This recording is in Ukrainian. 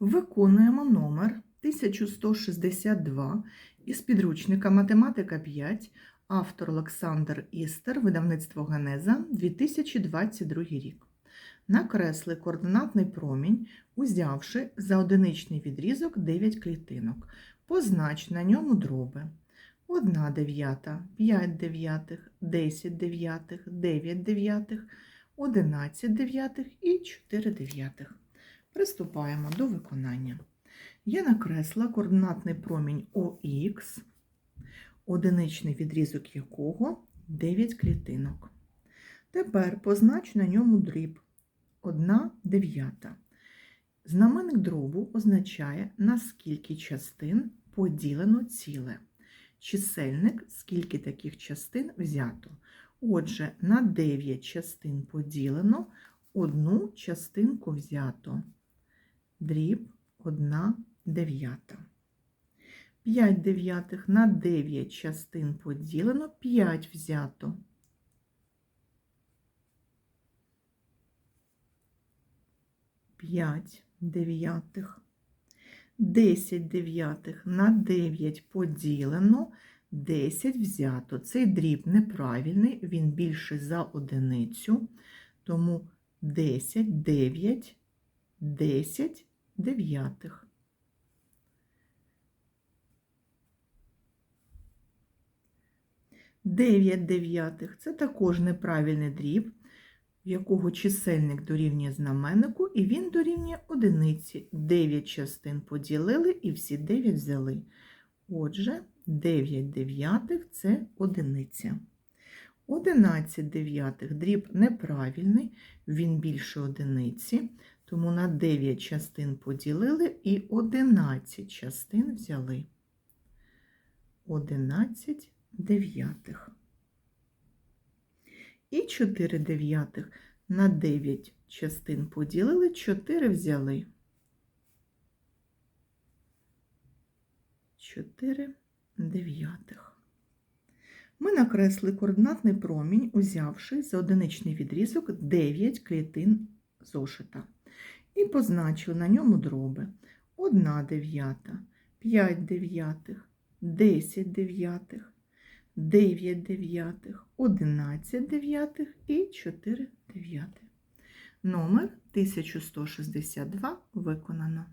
Виконуємо номер 1162 із підручника Математика 5, автор Олександр Істер, видавництво Генеза, 2022 рік. Накресли координатний промінь, узявши за одиничний відрізок 9 клітинок. Познач на ньому дроби. 1 дев'ята, 5 дев'ятих, 10 дев'ятих, 9 дев'ятих, 11 дев'ятих і 4 дев'ятих. Приступаємо до виконання. Я накресла координатний промінь ОХ, одиничний відрізок якого 9 клітинок. Тепер познач на ньому дріб 1 дев'ята. Знаменник дробу означає, на скільки частин поділено ціле. Чисельник, скільки таких частин взято. Отже, на 9 частин поділено, одну частинку взято. Дріб 1 дев'ята. 5 дев'ятих на 9 частин поділено, 5 взято. П'ять дев'ятих. 10 дев'ятих на 9 поділено, 10 взято. Цей дріб неправильний, він більший за одиницю, тому 10, 9, 10 дев'ятих. Дев'ять дев'ятих це також неправильний дріб, якого чисельник дорівнює знаменнику, і він дорівнює одиниці. 9 частин поділили і всі 9 взяли. Отже, 9 дев'ятих це одиниця. 11 дев'ятих дріб неправильний, він більше одиниці, тому на 9 частин поділили і 11 частин взяли. 11 дев'ятих. І 4 дев'ятих на 9 частин поділили, 4 взяли. 4 дев'ятих. Ми накресли координатний промінь, узявши за одиничний відрізок 9 клітин зошита. І позначили на ньому дроби 1 дев'ята, 5 дев'ятих, 10 дев'ятих, 9 дев'ятих, 11 дев'ятих і 4 дев'ятих. Номер 1162 виконано.